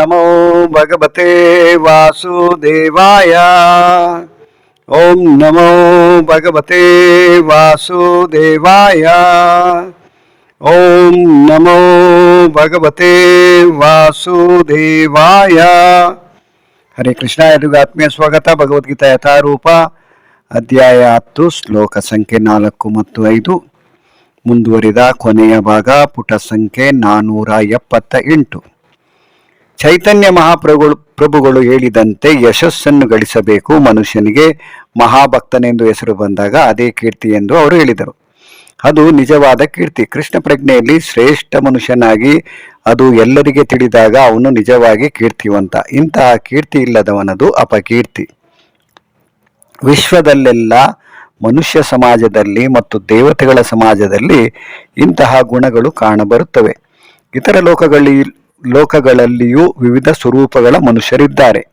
ನಮೋ ಭಗವತೆ ವಾಸುದೇವಾಯ ಓಂ ನಮೋ ಭಗವತೆ ವಾಸುದೇವಾಯ ಓಂ ನಮೋ ಭಗವತೆ ವಾಸುದೇವಾಯ ಹರೇ ಕೃಷ್ಣ ಎಲ್ರಿಗೂ ಆತ್ಮೀಯ ಸ್ವಾಗತ ಭಗವದ್ಗೀತಾ ಯಥಾರೂಪ ಅಧ್ಯಾಯ ಹತ್ತು, ಶ್ಲೋಕ ಸಂಖ್ಯೆ ನಾಲ್ಕು ಮತ್ತು ಐದು. ಮುಂದುವರಿದ ಕೊನೆಯ ಭಾಗ, ಪುಟ ಸಂಖ್ಯೆ ನಾನ್ನೂರ ಎಪ್ಪತ್ತ ಎಂಟು ಚೈತನ್ಯ ಮಹಾಪ್ರಭುಗಳು ಪ್ರಭುಗಳು ಹೇಳಿದಂತೆ ಯಶಸ್ಸನ್ನು ಗಳಿಸಬೇಕು ಮನುಷ್ಯನಿಗೆ. ಮಹಾಭಕ್ತನೆಂದು ಹೆಸರು ಬಂದಾಗ ಅದೇ ಕೀರ್ತಿ ಎಂದು ಅವರು ಹೇಳಿದರು. ಅದು ನಿಜವಾದ ಕೀರ್ತಿ. ಕೃಷ್ಣ ಪ್ರಜ್ಞೆಯಲ್ಲಿ ಶ್ರೇಷ್ಠ ಮನುಷ್ಯನಾಗಿ ಅದು ಎಲ್ಲರಿಗೆ ತಿಳಿದಾಗ ಅವನು ನಿಜವಾಗಿ ಕೀರ್ತಿವಂತ. ಇಂತಹ ಕೀರ್ತಿ ಇಲ್ಲದವನದು ಅಪಕೀರ್ತಿ. ವಿಶ್ವದಲ್ಲೆಲ್ಲ ಮನುಷ್ಯ ಸಮಾಜದಲ್ಲಿ ಮತ್ತು ದೇವತೆಗಳ ಸಮಾಜದಲ್ಲಿ ಇಂತಹ ಗುಣಗಳು ಕಾಣಬರುತ್ತವೆ. ಇತರ ಲೋಕಗಳಲ್ಲಿ ಲೋಕಗಳಲ್ಲಿಯೂ ವಿವಿಧ ಸ್ವರೂಪಗಳ ಮನುಷ್ಯರಿದ್ದಾರೆ.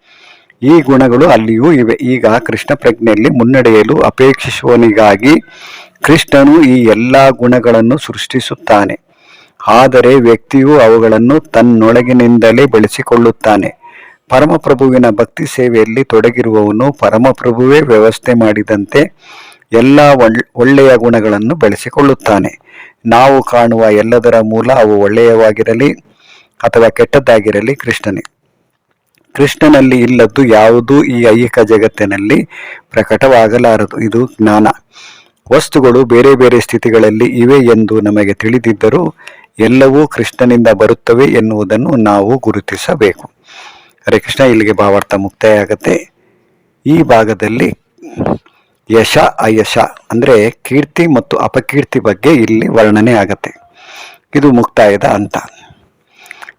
ಈ ಗುಣಗಳು ಅಲ್ಲಿಯೂ ಇವೆ. ಈಗ ಕೃಷ್ಣ ಪ್ರಜ್ಞೆಯಲ್ಲಿ ಮುನ್ನಡೆಯಲು ಅಪೇಕ್ಷಿಸುವನಿಗಾಗಿ ಕೃಷ್ಣನು ಈ ಎಲ್ಲ ಗುಣಗಳನ್ನು ಸೃಷ್ಟಿಸುತ್ತಾನೆ. ಆದರೆ ವ್ಯಕ್ತಿಯು ಅವುಗಳನ್ನು ತನ್ನೊಳಗಿನಿಂದಲೇ ಬೆಳೆಸಿಕೊಳ್ಳುತ್ತಾನೆ. ಪರಮಪ್ರಭುವಿನ ಭಕ್ತಿ ಸೇವೆಯಲ್ಲಿ ತೊಡಗಿರುವವನು ಪರಮಪ್ರಭುವೇ ವ್ಯವಸ್ಥೆ ಮಾಡಿದಂತೆ ಎಲ್ಲ ಒಳ್ಳೆಯ ಗುಣಗಳನ್ನು ಬೆಳೆಸಿಕೊಳ್ಳುತ್ತಾನೆ. ನಾವು ಕಾಣುವ ಎಲ್ಲದರ ಮೂಲ ಅವು ಒಳ್ಳೆಯವಾಗಿರಲಿ ಅಥವಾ ಕೆಟ್ಟದ್ದಾಗಿರಲಿ ಕೃಷ್ಣನೇ. ಕೃಷ್ಣನಲ್ಲಿ ಇಲ್ಲದ್ದು ಯಾವುದೂ ಈ ಐಹಿಕ ಜಗತ್ತಿನಲ್ಲಿ ಪ್ರಕಟವಾಗಲಾರದು, ಇದು ಜ್ಞಾನ. ವಸ್ತುಗಳು ಬೇರೆ ಬೇರೆ ಸ್ಥಿತಿಗಳಲ್ಲಿ ಇವೆ ಎಂದು ನಮಗೆ ತಿಳಿದಿದ್ದರೂ ಎಲ್ಲವೂ ಕೃಷ್ಣನಿಂದ ಬರುತ್ತವೆ ಎನ್ನುವುದನ್ನು ನಾವು ಗುರುತಿಸಬೇಕು. ಅರೆ ಕೃಷ್ಣ, ಇಲ್ಲಿಗೆ ಭಾವಾರ್ಥ ಮುಕ್ತಾಯ ಆಗತ್ತೆ. ಈ ಭಾಗದಲ್ಲಿ ಯಶ, ಅಯಶ ಅಂದರೆ ಕೀರ್ತಿ ಮತ್ತು ಅಪಕೀರ್ತಿ ಬಗ್ಗೆ ಇಲ್ಲಿ ವರ್ಣನೆ ಆಗತ್ತೆ. ಇದು ಮುಕ್ತಾಯದ ಅಂತ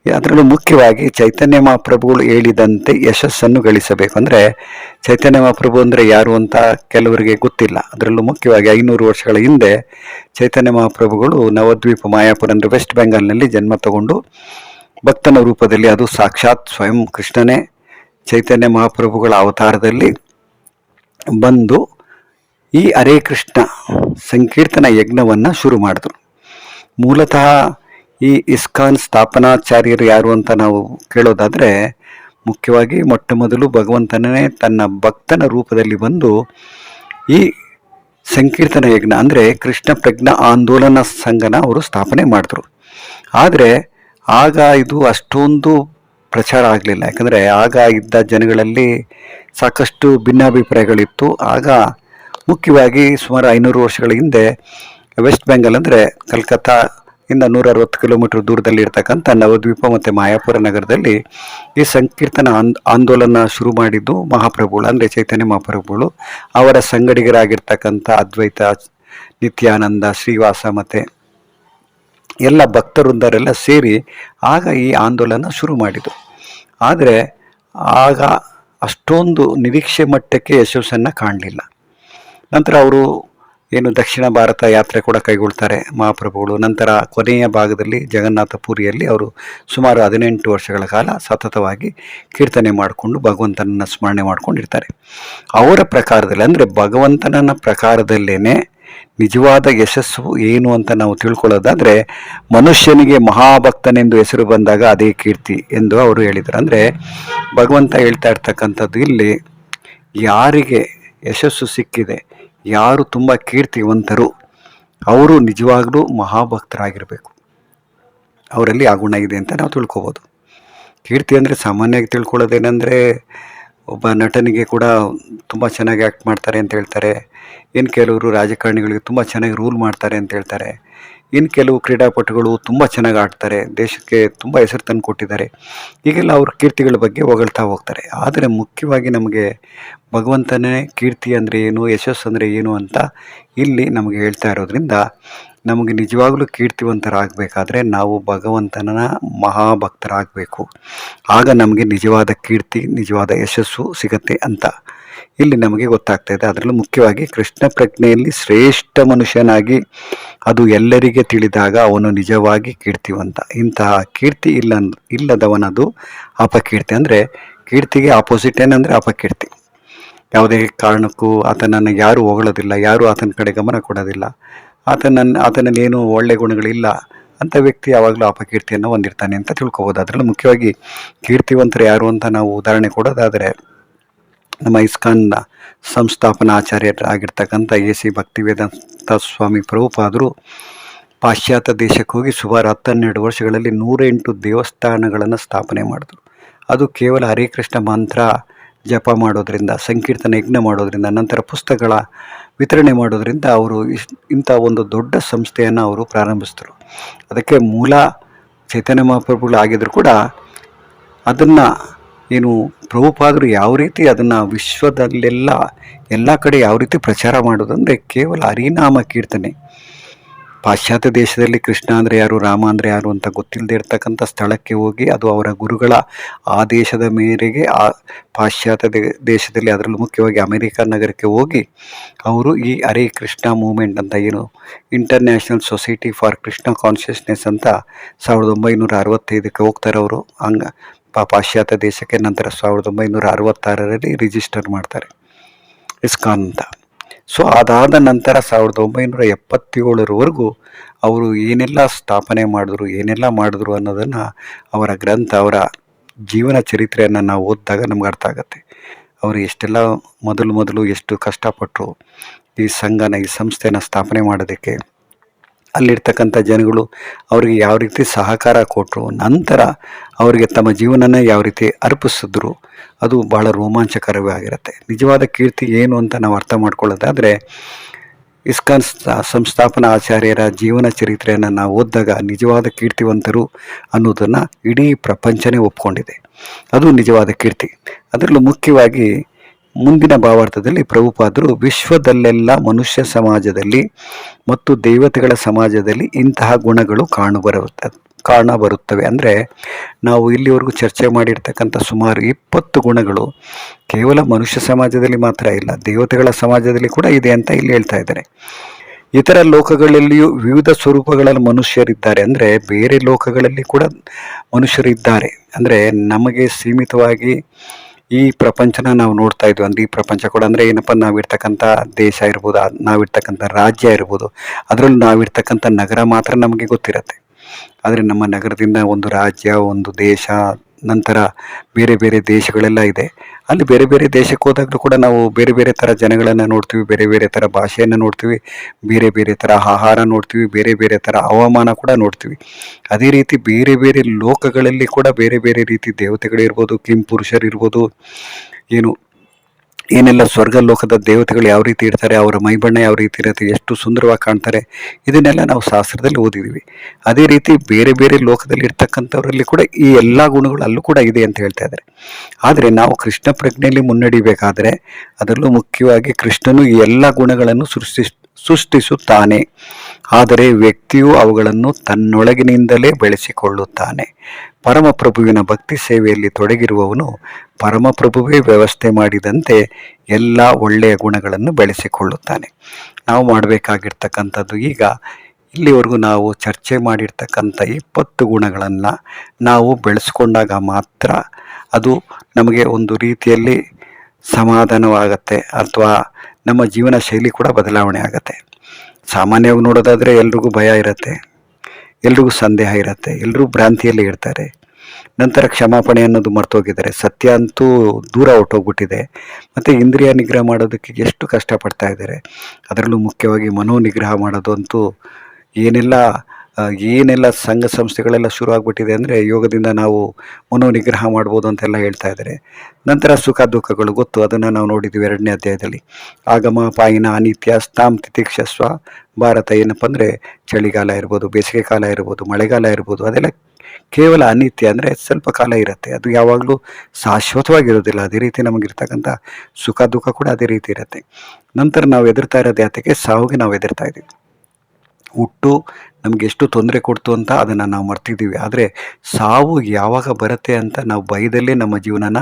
ಅದರಲ್ಲೂ ಮುಖ್ಯವಾಗಿ ಚೈತನ್ಯ ಮಹಾಪ್ರಭುಗಳು ಹೇಳಿದಂತೆ ಯಶಸ್ಸನ್ನು ಗಳಿಸಬೇಕು. ಅಂದರೆ ಚೈತನ್ಯ ಮಹಾಪ್ರಭು ಅಂದರೆ ಯಾರು ಅಂತ ಕೆಲವರಿಗೆ ಗೊತ್ತಿಲ್ಲ. ಅದರಲ್ಲೂ ಮುಖ್ಯವಾಗಿ ಐನೂರು ವರ್ಷಗಳ ಹಿಂದೆ ಚೈತನ್ಯ ಮಹಾಪ್ರಭುಗಳು ನವದ್ವೀಪ ಮಾಯಾಪುರ ಅಂದರೆ ವೆಸ್ಟ್ ಬೆಂಗಾಲ್ನಲ್ಲಿ ಜನ್ಮ ತಗೊಂಡು ಭಕ್ತನ ರೂಪದಲ್ಲಿ ಅದು ಸಾಕ್ಷಾತ್ ಸ್ವಯಂ ಕೃಷ್ಣನೇ ಚೈತನ್ಯ ಮಹಾಪ್ರಭುಗಳ ಅವತಾರದಲ್ಲಿ ಬಂದು ಈ ಹರೇ ಕೃಷ್ಣ ಸಂಕೀರ್ತನ ಯಜ್ಞವನ್ನು ಶುರು ಮಾಡಿದ್ರು. ಮೂಲತಃ ಈ ಇಸ್ಕಾನ್ ಸ್ಥಾಪನಾಚಾರ್ಯರು ಯಾರು ಅಂತ ನಾವು ಕೇಳೋದಾದರೆ, ಮುಖ್ಯವಾಗಿ ಮೊಟ್ಟ ಮೊದಲು ಭಗವಂತನೇ ತನ್ನ ಭಕ್ತನ ರೂಪದಲ್ಲಿ ಬಂದು ಈ ಸಂಕೀರ್ತನ ಯಜ್ಞ ಅಂದರೆ ಕೃಷ್ಣ ಪ್ರಜ್ಞಾ ಆಂದೋಲನ ಸಂಘನ ಅವರು ಸ್ಥಾಪನೆ ಮಾಡಿದ್ರು. ಆದರೆ ಆಗ ಇದು ಅಷ್ಟೊಂದು ಪ್ರಚಾರ ಆಗಲಿಲ್ಲ. ಯಾಕಂದರೆ ಆಗ ಇದ್ದ ಜನಗಳಲ್ಲಿ ಸಾಕಷ್ಟು ಭಿನ್ನಾಭಿಪ್ರಾಯಗಳಿತ್ತು. ಆಗ ಮುಖ್ಯವಾಗಿ ಸುಮಾರು ಐನೂರು ವರ್ಷಗಳ ಹಿಂದೆ ವೆಸ್ಟ್ ಬೆಂಗಾಲ್ ಅಂದರೆ ಕಲ್ಕತ್ತಾ ಇಂದ ನೂರ ಅರವತ್ತು ಕಿಲೋಮೀಟರ್ ದೂರದಲ್ಲಿ ಇರ್ತಕ್ಕಂಥ ನವದ್ವೀಪ ಮತ್ತು ಮಾಯಾಪುರ ನಗರದಲ್ಲಿ ಈ ಸಂಕೀರ್ತನ ಆಂದೋಲನ ಶುರು ಮಾಡಿದ್ದು ಮಹಾಪ್ರಭುಗಳು, ಅಂದರೆ ಚೈತನ್ಯ ಮಹಾಪ್ರಭುಗಳು. ಅವರ ಸಂಗಡಿಗರಾಗಿರ್ತಕ್ಕಂಥ ಅದ್ವೈತ, ನಿತ್ಯಾನಂದ, ಶ್ರೀವಾಸ ಮತ್ತು ಎಲ್ಲ ಭಕ್ತವೃಂದರೆಲ್ಲ ಸೇರಿ ಆಗ ಈ ಆಂದೋಲನ ಶುರು ಮಾಡಿದರು ಆದರೆ ಆಗ ಅಷ್ಟೊಂದು ನಿರೀಕ್ಷೆ ಮಟ್ಟಕ್ಕೆ ಯಶಸ್ಸನ್ನು ಕಾಣಲಿಲ್ಲ. ನಂತರ ಅವರು ಏನು ದಕ್ಷಿಣ ಭಾರತ ಯಾತ್ರೆ ಕೂಡ ಕೈಗೊಳ್ತಾರೆ ಮಹಾಪ್ರಭುಗಳು. ನಂತರ ಕೊನೆಯ ಭಾಗದಲ್ಲಿ ಜಗನ್ನಾಥ ಪುರಿಯಲ್ಲಿ ಅವರು ಸುಮಾರು ಹದಿನೆಂಟು ವರ್ಷಗಳ ಕಾಲ ಸತತವಾಗಿ ಕೀರ್ತನೆ ಮಾಡಿಕೊಂಡು ಭಗವಂತನನ್ನು ಸ್ಮರಣೆ ಮಾಡ್ಕೊಂಡಿರ್ತಾರೆ. ಅವರ ಪ್ರಕಾರದಲ್ಲಿ ಅಂದರೆ ಭಗವಂತನ ಪ್ರಕಾರದಲ್ಲೇ ನಿಜವಾದ ಯಶಸ್ಸು ಏನು ಅಂತ ನಾವು ತಿಳ್ಕೊಳ್ಳೋದಾದರೆ ಮನುಷ್ಯನಿಗೆ ಮಹಾಭಕ್ತನೆಂದು ಹೆಸರು ಬಂದಾಗ ಅದೇ ಕೀರ್ತಿ ಎಂದು ಅವರು ಹೇಳಿದರು. ಅಂದರೆ ಭಗವಂತ ಹೇಳ್ತಾ ಇರ್ತಕ್ಕಂಥದ್ದು ಇಲ್ಲಿ ಯಾರಿಗೆ ಯಶಸ್ಸು ಸಿಕ್ಕಿದೆ ಯಾರು ತುಂಬ ಕೀರ್ತಿವಂತರು, ಅವರು ನಿಜವಾಗಲೂ ಮಹಾಭಕ್ತರಾಗಿರಬೇಕು. ಅವರಲ್ಲಿ ಆ ಗುಣ ಇದೆ ಅಂತ ನಾವು ತಿಳ್ಕೊಬೋದು. ಕೀರ್ತಿ ಅಂದರೆ ಸಾಮಾನ್ಯವಾಗಿ ತಿಳ್ಕೊಳ್ಳೋದೇನೆಂದರೆ, ಒಬ್ಬ ನಟನಿಗೆ ಕೂಡ ತುಂಬ ಚೆನ್ನಾಗಿ ಆ್ಯಕ್ಟ್ ಮಾಡ್ತಾರೆ ಅಂತ ಹೇಳ್ತಾರೆ. ಇನ್ನು ಕೆಲವರು ರಾಜಕಾರಣಿಗಳಿಗೆ ತುಂಬ ಚೆನ್ನಾಗಿ ರೂಲ್ ಮಾಡ್ತಾರೆ ಅಂತ ಹೇಳ್ತಾರೆ. ಇನ್ನು ಕೆಲವು ಕ್ರೀಡಾಪಟುಗಳು ತುಂಬ ಚೆನ್ನಾಗಿ ಆಡ್ತಾರೆ, ದೇಶಕ್ಕೆ ತುಂಬ ಹೆಸರು ತಂದು ಕೊಟ್ಟಿದ್ದಾರೆ. ಈಗೆಲ್ಲ ಅವ್ರ ಕೀರ್ತಿಗಳ ಬಗ್ಗೆ ಹೊಗಳ್ತಾ ಹೋಗ್ತಾರೆ. ಆದರೆ ಮುಖ್ಯವಾಗಿ ನಮಗೆ ಭಗವಂತನೇ ಕೀರ್ತಿ ಅಂದರೆ ಏನು, ಯಶಸ್ಸು ಅಂದರೆ ಏನು ಅಂತ ಇಲ್ಲಿ ನಮಗೆ ಹೇಳ್ತಾ ಇರೋದ್ರಿಂದ ನಮಗೆ ನಿಜವಾಗಲೂ ಕೀರ್ತಿವಂತರಾಗಬೇಕಾದ್ರೆ ನಾವು ಭಗವಂತನ ಮಹಾಭಕ್ತರಾಗಬೇಕು. ಆಗ ನಮಗೆ ನಿಜವಾದ ಕೀರ್ತಿ, ನಿಜವಾದ ಯಶಸ್ಸು ಸಿಗತ್ತೆ ಅಂತ ಇಲ್ಲಿ ನಮಗೆ ಗೊತ್ತಾಗ್ತಾ ಇದೆ. ಅದರಲ್ಲೂ ಮುಖ್ಯವಾಗಿ ಕೃಷ್ಣ ಪ್ರಜ್ಞೆಯಲ್ಲಿ ಶ್ರೇಷ್ಠ ಮನುಷ್ಯನಾಗಿ ಅದು ಎಲ್ಲರಿಗೆ ತಿಳಿದಾಗ ಅವನು ನಿಜವಾಗಿ ಕೀರ್ತಿವಂತ. ಇಂತಹ ಕೀರ್ತಿ ಇಲ್ಲ ಇಲ್ಲದವನದು ಅಪಕೀರ್ತಿ. ಅಂದರೆ ಕೀರ್ತಿಗೆ ಆಪೋಸಿಟ್ ಏನಂದರೆ ಅಪಕೀರ್ತಿ. ಯಾವುದೇ ಕಾರಣಕ್ಕೂ ಆತನನ್ನು ಯಾರೂ ಹೊಗಳೋದಿಲ್ಲ, ಯಾರೂ ಆತನ ಕಡೆ ಗಮನ ಕೊಡೋದಿಲ್ಲ. ಆತನನ್ನು ಆತನಲ್ಲಿ ಏನು ಒಳ್ಳೆ ಗುಣಗಳಿಲ್ಲ ಅಂಥ ವ್ಯಕ್ತಿ ಯಾವಾಗಲೂ ಅಪಕೀರ್ತಿಯನ್ನು ಹೊಂದಿರ್ತಾನೆ ಅಂತ ತಿಳ್ಕೊಬೋದು. ಅದರಲ್ಲೂ ಮುಖ್ಯವಾಗಿ ಕೀರ್ತಿವಂತರು ಯಾರು ಅಂತ ನಾವು ಉದಾಹರಣೆ ಕೊಡೋದಾದರೆ ನಮ್ಮ ಇಸ್ಕಾನ್ನ ಸಂಸ್ಥಾಪನಾ ಆಚಾರ್ಯರಾಗಿರ್ತಕ್ಕಂಥ ಎ ಸಿ ಭಕ್ತಿವೇದಾಂತ ಸ್ವಾಮಿ ಪ್ರಭುಪಾದರು ಪಾಶ್ಚಾತ್ಯ ದೇಶಕ್ಕೆ ಹೋಗಿ ಸುಮಾರು ಹತ್ತನ್ನೆರಡು ವರ್ಷಗಳಲ್ಲಿ ನೂರ ಎಂಟು ದೇವಸ್ಥಾನಗಳನ್ನು ಸ್ಥಾಪನೆ ಮಾಡಿದ್ರು. ಅದು ಕೇವಲ ಹರೇ ಕೃಷ್ಣ ಮಂತ್ರ ಜಪ ಮಾಡೋದರಿಂದ, ಸಂಕೀರ್ತನ ಯಜ್ಞ ಮಾಡೋದರಿಂದ, ನಂತರ ಪುಸ್ತಕಗಳ ವಿತರಣೆ ಮಾಡೋದರಿಂದ ಅವರು ಇಂಥ ಒಂದು ದೊಡ್ಡ ಸಂಸ್ಥೆಯನ್ನು ಅವರು ಪ್ರಾರಂಭಿಸಿದರು. ಅದಕ್ಕೆ ಮೂಲ ಚೈತನ್ಯ ಮಹಾಪ್ರಭುಗಳು ಆಗಿದ್ದರೂ ಕೂಡ ಅದನ್ನು ಏನು ಪ್ರಭುಪಾದರು ಯಾವ ರೀತಿ ಅದನ್ನು ವಿಶ್ವದಲ್ಲೆಲ್ಲ ಎಲ್ಲ ಕಡೆ ಯಾವ ರೀತಿ ಪ್ರಚಾರ ಮಾಡೋದಂದರೆ ಕೇವಲ ಹರಿನಾಮ ಕೀರ್ತನೆ. ಪಾಶ್ಚಾತ್ಯ ದೇಶದಲ್ಲಿ ಕೃಷ್ಣ ಅಂದರೆ ಯಾರು, ರಾಮ ಅಂದರೆ ಯಾರು ಅಂತ ಗೊತ್ತಿಲ್ಲದೆ ಇರ್ತಕ್ಕಂಥ ಸ್ಥಳಕ್ಕೆ ಹೋಗಿ ಅದು ಅವರ ಗುರುಗಳ ಆದೇಶದ ಮೇರೆಗೆ ಆ ಪಾಶ್ಚಾತ್ಯ ದೇಶದಲ್ಲಿ ಅದರಲ್ಲೂ ಮುಖ್ಯವಾಗಿ ಅಮೆರಿಕ ನಗರಕ್ಕೆ ಹೋಗಿ ಅವರು ಈ ಹರೇ ಕೃಷ್ಣ ಮೂಮೆಂಟ್ ಅಂತ ಏನು international society for Krishna consciousness ಅಂತ ಸಾವಿರದ ಒಂಬೈನೂರ ಅರವತ್ತೈದಕ್ಕೆ ಹೋಗ್ತಾರೆ ಅವರು. ಹಂಗ ಪಾಶ್ಚಾತ್ಯ ದೇಶಕ್ಕೆ ನಂತರ ಸಾವಿರದ ಒಂಬೈನೂರ ಅರವತ್ತಾರರಲ್ಲಿ ರಿಜಿಸ್ಟರ್ ಮಾಡ್ತಾರೆ. ಇಸ್ಕಾನ್ ಅಂತ. ಸೊ ಅದಾದ ನಂತರ ಸಾವಿರದ ಒಂಬೈನೂರ ಎಪ್ಪತ್ತೇಳರವರೆಗೂ ಅವರು ಏನೆಲ್ಲ ಸ್ಥಾಪನೆ ಮಾಡಿದ್ರು, ಏನೆಲ್ಲ ಮಾಡಿದ್ರು ಅನ್ನೋದನ್ನು ಅವರ ಗ್ರಂಥ, ಅವರ ಜೀವನ ಚರಿತ್ರೆಯನ್ನು ನಾವು ಓದಿದಾಗ ನಮ್ಗೆ ಅರ್ಥ ಆಗುತ್ತೆ. ಅವರು ಎಷ್ಟೆಲ್ಲ ಮೊದಲು ಮೊದಲು ಎಷ್ಟು ಕಷ್ಟಪಟ್ಟರು ಈ ಸಂಘನ, ಈ ಸಂಸ್ಥೆನ ಸ್ಥಾಪನೆ ಮಾಡೋದಕ್ಕೆ. ಅಲ್ಲಿರ್ತಕ್ಕಂಥ ಜನಗಳು ಅವರಿಗೆ ಯಾವ ರೀತಿ ಸಹಕಾರ ಕೊಟ್ಟರು ನಂತರ ಅವರಿಗೆ ತಮ್ಮ ಜೀವನನ ಯಾವ ರೀತಿ ಅರ್ಪಿಸಿದ್ರು, ಅದು ಬಹಳ ರೋಮಾಂಚಕರವೇ ಆಗಿರುತ್ತೆ. ನಿಜವಾದ ಕೀರ್ತಿ ಏನು ಅಂತ ನಾವು ಅರ್ಥ ಮಾಡ್ಕೊಳ್ಳೋದಾದರೆ, ಇಸ್ಕಾನ್ ಸ್ಥ- ಸಂಸ್ಥಾಪನಾ ಆಚಾರ್ಯರ ಜೀವನ ಚರಿತ್ರೆಯನ್ನು ನಾವು ಓದಿದಾಗ ನಿಜವಾದ ಕೀರ್ತಿವಂತರು ಅನ್ನೋದನ್ನು ಇಡೀ ಪ್ರಪಂಚನೇ ಒಪ್ಕೊಂಡಿದೆ. ಅದು ನಿಜವಾದ ಕೀರ್ತಿ. ಅದರಲ್ಲೂ ಮುಖ್ಯವಾಗಿ ಮುಂದಿನ ಭಾವಾರ್ಥದಲ್ಲಿ ಪ್ರಭುಪಾದರು, ವಿಶ್ವದಲ್ಲೆಲ್ಲ ಮನುಷ್ಯ ಸಮಾಜದಲ್ಲಿ ಮತ್ತು ದೇವತೆಗಳ ಸಮಾಜದಲ್ಲಿ ಇಂತಹ ಗುಣಗಳು ಕಾಣಬರುತ್ತ ಕಾಣಬರುತ್ತವೆ ಅಂದರೆ ನಾವು ಇಲ್ಲಿವರೆಗೂ ಚರ್ಚೆ ಮಾಡಿರ್ತಕ್ಕಂಥ ಸುಮಾರು ಇಪ್ಪತ್ತು ಗುಣಗಳು ಕೇವಲ ಮನುಷ್ಯ ಸಮಾಜದಲ್ಲಿ ಮಾತ್ರ ಇಲ್ಲ, ದೇವತೆಗಳ ಸಮಾಜದಲ್ಲಿ ಕೂಡ ಇದೆ ಅಂತ ಇಲ್ಲಿ ಹೇಳ್ತಾ ಇದ್ದಾರೆ. ಇತರ ಲೋಕಗಳಲ್ಲಿಯೂ ವಿವಿಧ ಸ್ವರೂಪಗಳಲ್ಲಿ ಮನುಷ್ಯರಿದ್ದಾರೆ. ಅಂದರೆ ಬೇರೆ ಲೋಕಗಳಲ್ಲಿ ಕೂಡ ಮನುಷ್ಯರಿದ್ದಾರೆ ಅಂದರೆ ನಮಗೆ ಸೀಮಿತವಾಗಿ ಈ ಪ್ರಪಂಚನ ನಾವು ನೋಡ್ತಾ ಇದ್ವಿ. ಅಂದ್ರೆ ಈ ಪ್ರಪಂಚ ಕೂಡ ಅಂದರೆ ಏನಪ್ಪ, ನಾವಿರ್ತಕ್ಕಂಥ ದೇಶ ಇರ್ಬೋದು ನಾವಿರ್ತಕ್ಕಂಥ ರಾಜ್ಯ ಇರ್ಬೋದು, ಅದರಲ್ಲಿ ನಾವಿರ್ತಕ್ಕಂಥ ನಗರ ಮಾತ್ರ ನಮಗೆ ಗೊತ್ತಿರತ್ತೆ. ಆದರೆ ನಮ್ಮ ನಗರದಿಂದ ಒಂದು ರಾಜ್ಯ, ಒಂದು ದೇಶ, ನಂತರ ಬೇರೆ ಬೇರೆ ದೇಶಗಳೆಲ್ಲ ಇದೆ. ಅಲ್ಲಿ ಬೇರೆ ಬೇರೆ ದೇಶಕ್ಕೆ ಹೋದಾಗಲೂ ಕೂಡ ನಾವು ಬೇರೆ ಬೇರೆ ಥರ ಜನಗಳನ್ನು ನೋಡ್ತೀವಿ, ಬೇರೆ ಬೇರೆ ಥರ ಭಾಷೆಯನ್ನು ನೋಡ್ತೀವಿ, ಬೇರೆ ಬೇರೆ ಥರ ಆಹಾರ ನೋಡ್ತೀವಿ, ಬೇರೆ ಬೇರೆ ಥರ ಹವಾಮಾನ ಕೂಡ ನೋಡ್ತೀವಿ. ಅದೇ ರೀತಿ ಬೇರೆ ಬೇರೆ ಲೋಕಗಳಲ್ಲಿ ಕೂಡ ಬೇರೆ ಬೇರೆ ರೀತಿ ದೇವತೆಗಳಿರ್ಬೋದು, ಕಿಂಪುರುಷರಿರ್ಬೋದು, ಏನು ಏನೆಲ್ಲ ಸ್ವರ್ಗ ಲೋಕದ ದೇವತೆಗಳು ಯಾವ ರೀತಿ ಇರ್ತಾರೆ, ಅವರ ಮೈಬಣ್ಣ ಯಾವ ರೀತಿ ಇರುತ್ತೆ, ಎಷ್ಟು ಸುಂದರವಾಗಿ ಕಾಣ್ತಾರೆ, ಇದನ್ನೆಲ್ಲ ನಾವು ಶಾಸ್ತ್ರದಲ್ಲಿ ಓದಿದ್ದೀವಿ ಅದೇ ರೀತಿ ಬೇರೆ ಬೇರೆ ಲೋಕದಲ್ಲಿ ಇರ್ತಕ್ಕಂಥವರಲ್ಲಿ ಕೂಡ ಈ ಎಲ್ಲ ಗುಣಗಳು ಅಲ್ಲೂ ಕೂಡ ಇದೆ ಅಂತ ಹೇಳ್ತಾ ಇದ್ದಾರೆ. ಆದರೆ ನಾವು ಕೃಷ್ಣ ಪ್ರಜ್ಞೆಯಲ್ಲಿ ಮುನ್ನಡಿಬೇಕಾದರೆ ಅದರಲ್ಲೂ ಮುಖ್ಯವಾಗಿ ಕೃಷ್ಣನು ಈ ಎಲ್ಲ ಗುಣಗಳನ್ನು ಸೃಷ್ಟಿ ಸೃಷ್ಟಿಸುತ್ತಾನೆ. ಆದರೆ ವ್ಯಕ್ತಿಯು ಅವುಗಳನ್ನು ತನ್ನೊಳಗಿನಿಂದಲೇ ಬೆಳೆಸಿಕೊಳ್ಳುತ್ತಾನೆ. ಪರಮಪ್ರಭುವಿನ ಭಕ್ತಿ ಸೇವೆಯಲ್ಲಿ ತೊಡಗಿರುವವನು ಪರಮಪ್ರಭುವೇ ವ್ಯವಸ್ಥೆ ಮಾಡಿದಂತೆ ಎಲ್ಲ ಒಳ್ಳೆಯ ಗುಣಗಳನ್ನು ಬೆಳೆಸಿಕೊಳ್ಳುತ್ತಾನೆ. ನಾವು ಮಾಡಬೇಕಾಗಿರ್ತಕ್ಕಂಥದ್ದು ಈಗ ಇಲ್ಲಿವರೆಗೂ ನಾವು ಚರ್ಚೆ ಮಾಡಿರ್ತಕ್ಕಂಥ ಇಪ್ಪತ್ತು ಗುಣಗಳನ್ನು ನಾವು ಬೆಳೆಸ್ಕೊಂಡಾಗ ಮಾತ್ರ ಅದು ನಮಗೆ ಒಂದು ರೀತಿಯಲ್ಲಿ ಸಮಾಧಾನವಾಗತ್ತೆ ಅಥವಾ ನಮ್ಮ ಜೀವನ ಶೈಲಿ ಕೂಡ ಬದಲಾವಣೆ ಆಗುತ್ತೆ. ಸಾಮಾನ್ಯವಾಗಿ ನೋಡೋದಾದರೆ ಎಲ್ರಿಗೂ ಭಯ ಇರುತ್ತೆ. ಎಲ್ರಿಗೂ ಸಂದೇಹ ಇರುತ್ತೆ. ಎಲ್ಲರೂ ಭ್ರಾಂತಿಯಲ್ಲಿ ಇರ್ತಾರೆ. ನಂತರ ಕ್ಷಮಾಪಣೆ ಅನ್ನೋದು ಮರ್ತೋಗಿದ್ದಾರೆ. ಸತ್ಯ ಅಂತೂ ದೂರ ಹೊಟ್ಟೋಗ್ಬಿಟ್ಟಿದೆ ಮತ್ತು ಇಂದ್ರಿಯ ನಿಗ್ರಹ ಮಾಡೋದಕ್ಕೆ ಎಷ್ಟು ಕಷ್ಟಪಡ್ತಾ ಇದ್ದಾರೆ. ಅದರಲ್ಲೂ ಮುಖ್ಯವಾಗಿ ಮನೋ ನಿಗ್ರಹ ಮಾಡೋದು ಅಂತೂ ಏನೆಲ್ಲ ಏನೆಲ್ಲ ಸಂಘ ಸಂಸ್ಥೆಗಳೆಲ್ಲ ಶುರು ಆಗ್ಬಿಟ್ಟಿದೆ ಅಂದರೆ ಯೋಗದಿಂದ ನಾವು ಮನೋ ನಿಗ್ರಹ ಮಾಡ್ಬೋದು ಅಂತೆಲ್ಲ ಹೇಳ್ತಾ ಇದ್ದಾರೆ. ನಂತರ ಸುಖ ದುಃಖಗಳು ಗೊತ್ತು, ಅದನ್ನು ನಾವು ನೋಡಿದ್ದೀವಿ ಎರಡನೇ ಅಧ್ಯಾಯದಲ್ಲಿ. ಆಗಮ, ಪಾಯಿನ, ಅನಿತ್ಯ ಸ್ಥಾಮ್ ತಿತಿಕ್ಷಸ್ವ ಭಾರತ ಏನಪ್ಪ ಅಂದರೆ ಚಳಿಗಾಲ ಇರ್ಬೋದು, ಬೇಸಿಗೆ ಕಾಲ ಇರ್ಬೋದು, ಮಳೆಗಾಲ ಇರ್ಬೋದು, ಅದೆಲ್ಲ ಕೇವಲ ಅನಿತ್ಯ ಅಂದರೆ ಸ್ವಲ್ಪ ಕಾಲ ಇರುತ್ತೆ. ಅದು ಯಾವಾಗಲೂ ಶಾಶ್ವತವಾಗಿರೋದಿಲ್ಲ ಅದೇ ರೀತಿ ನಮಗಿರ್ತಕ್ಕಂಥ ಸುಖ ದುಃಖ ಕೂಡ ಅದೇ ರೀತಿ ಇರುತ್ತೆ. ನಂತರ ನಾವು ಎದುರ್ತಾ ಇರೋದು ಯಾತಕ್ಕೆ ಸಾವಿಗೆ ನಾವು ಎದುರ್ತಾ ಇದ್ದೀವಿ. ಹುಟ್ಟು ನಮಗೆ ಎಷ್ಟು ತೊಂದರೆ ಕೊಡ್ತು ಅಂತ ಅದನ್ನು ನಾವು ಮರ್ತಿದ್ದೀವಿ. ಆದರೆ ಸಾವು ಯಾವಾಗ ಬರುತ್ತೆ ಅಂತ ನಾವು ಭಯದಲ್ಲೇ ನಮ್ಮ ಜೀವನನ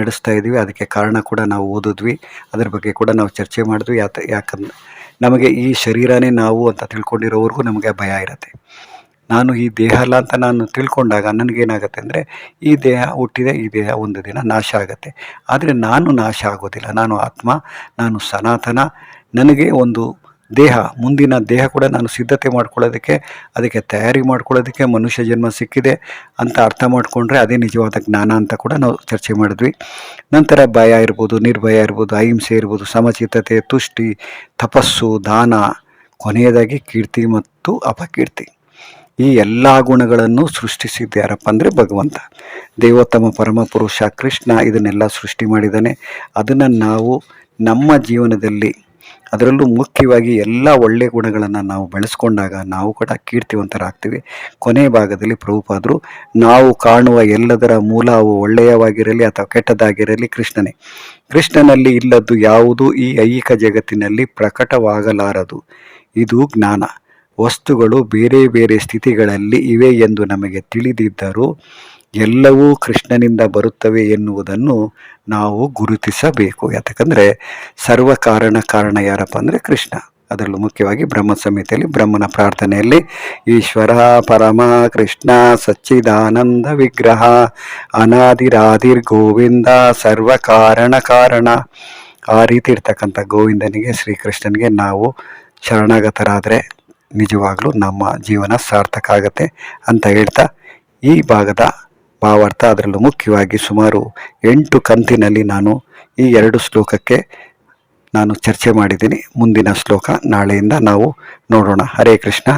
ನಡೆಸ್ತಾ ಇದ್ದೀವಿ. ಅದಕ್ಕೆ ಕಾರಣ ಕೂಡ ನಾವು ಓದಿದ್ವಿ. ಅದ್ರ ಬಗ್ಗೆ ಕೂಡ ನಾವು ಚರ್ಚೆ ಮಾಡಿದ್ವಿ. ಯಾತ ಯಾಕಂದ್ರೆ ನಮಗೆ ಈ ಶರೀರನೇ ನಾವು ಅಂತ ತಿಳ್ಕೊಂಡಿರೋವರೆಗೂ ನಮಗೆ ಭಯ ಇರುತ್ತೆ. ನಾನು ಈ ದೇಹ ಅಲ್ಲ ಅಂತ ನಾನು ತಿಳ್ಕೊಂಡಾಗ ನನಗೇನಾಗುತ್ತೆ ಅಂದರೆ ಈ ದೇಹ ಹುಟ್ಟಿದೆ, ಈ ದೇಹ ಒಂದು ದಿನ ನಾಶ ಆಗುತ್ತೆ. ಆದರೆ ನಾನು ನಾಶ ಆಗೋದಿಲ್ಲ. ನಾನು ಆತ್ಮ, ನಾನು ಸನಾತನ. ನನಗೆ ಒಂದು ದೇಹ, ಮುಂದಿನ ದೇಹ ಕೂಡ ನಾನು ಸಿದ್ಧತೆ ಮಾಡ್ಕೊಳ್ಳೋದಕ್ಕೆ, ಅದಕ್ಕೆ ತಯಾರಿ ಮಾಡ್ಕೊಳ್ಳೋದಕ್ಕೆ ಮನುಷ್ಯ ಜನ್ಮ ಸಿಕ್ಕಿದೆ ಅಂತ ಅರ್ಥ ಮಾಡಿಕೊಂಡ್ರೆ ಅದೇ ನಿಜವಾದ ಜ್ಞಾನ ಅಂತ ಕೂಡ ನಾವು ಚರ್ಚೆ ಮಾಡಿದ್ವಿ. ನಂತರ ಭಯ ಇರ್ಬೋದು, ನಿರ್ಭಯ ಇರ್ಬೋದು, ಅಹಿಂಸೆ ಇರ್ಬೋದು, ಸಮಚಿತ್ತತೆ, ತುಷ್ಟಿ, ತಪಸ್ಸು, ದಾನ, ಕೊನೆಯದಾಗಿ ಕೀರ್ತಿ ಮತ್ತು ಅಪಕೀರ್ತಿ. ಈ ಎಲ್ಲ ಗುಣಗಳನ್ನು ಸೃಷ್ಟಿಸಿದ್ದ ಯಾರಪ್ಪ ಅಂದರೆ ಭಗವಂತ. ದೇವೋತ್ತಮ ಪರಮ ಪುರುಷ ಕೃಷ್ಣ ಇದನ್ನೆಲ್ಲ ಸೃಷ್ಟಿ ಮಾಡಿದ್ದಾನೆ. ಅದನ್ನು ನಾವು ನಮ್ಮ ಜೀವನದಲ್ಲಿ ಅದರಲ್ಲೂ ಮುಖ್ಯವಾಗಿ ಎಲ್ಲ ಒಳ್ಳೆಯ ಗುಣಗಳನ್ನು ನಾವು ಬೆಳೆಸ್ಕೊಂಡಾಗ ನಾವು ಕೂಡ ಕೀರ್ತಿವಂತರಾಗ್ತೀವಿ. ಕೊನೆ ಭಾಗದಲ್ಲಿ ಪ್ರಭುಪಾದರು, ನಾವು ಕಾಣುವ ಎಲ್ಲದರ ಮೂಲ ಅವು ಒಳ್ಳೆಯವಾಗಿರಲಿ ಅಥವಾ ಕೆಟ್ಟದಾಗಿರಲಿ ಕೃಷ್ಣನೇ. ಕೃಷ್ಣನಲ್ಲಿ ಇಲ್ಲದ್ದು ಯಾವುದು ಈ ಐಹಿಕ ಜಗತ್ತಿನಲ್ಲಿ ಪ್ರಕಟವಾಗಲಾರದು. ಇದು ಜ್ಞಾನ. ವಸ್ತುಗಳು ಬೇರೆ ಬೇರೆ ಸ್ಥಿತಿಗಳಲ್ಲಿ ಇವೆ ಎಂದು ನಮಗೆ ತಿಳಿದಿದ್ದರೂ ಎಲ್ಲವೂ ಕೃಷ್ಣನಿಂದ ಬರುತ್ತವೆ ಎನ್ನುವುದನ್ನು ನಾವು ಗುರುತಿಸಬೇಕು. ಯಾಕಂದರೆ ಸರ್ವ ಕಾರಣ ಕಾರಣ ಯಾರಪ್ಪ ಅಂದರೆ ಕೃಷ್ಣ. ಅದರಲ್ಲೂ ಮುಖ್ಯವಾಗಿ ಬ್ರಹ್ಮ ಸಂಹಿತೆಯಲ್ಲಿ ಬ್ರಹ್ಮನ ಪ್ರಾರ್ಥನೆಯಲ್ಲಿ ಈಶ್ವರ ಪರಮ ಕೃಷ್ಣ ಸಚ್ಚಿದಾನಂದ ವಿಗ್ರಹ ಅನಾದಿರಾದಿರ್ ಗೋವಿಂದ, ಸರ್ವ ಕಾರಣ ಕಾರಣ. ಆ ರೀತಿ ಇರ್ತಕ್ಕಂಥ ಗೋವಿಂದನಿಗೆ, ಶ್ರೀಕೃಷ್ಣನಿಗೆ ನಾವು ಶರಣಾಗತರಾದರೆ ನಿಜವಾಗ್ಲೂ ನಮ್ಮ ಜೀವನ ಸಾರ್ಥಕ ಆಗತ್ತೆ ಅಂತ ಹೇಳ್ತಾ ಈ ಭಾಗದ ಭಾವಾರ್ಥ ಅದರಲ್ಲೂ ಮುಖ್ಯವಾಗಿ ಸುಮಾರು ಎಂಟು ಕಂತಿನಲ್ಲಿ ನಾನು ಈ ಎರಡು ಶ್ಲೋಕಕ್ಕೆ ನಾನು ಚರ್ಚೆ ಮಾಡಿದ್ದೀನಿ. ಮುಂದಿನ ಶ್ಲೋಕ ನಾಳೆಯಿಂದ ನಾವು ನೋಡೋಣ. ಹರೇ ಕೃಷ್ಣ.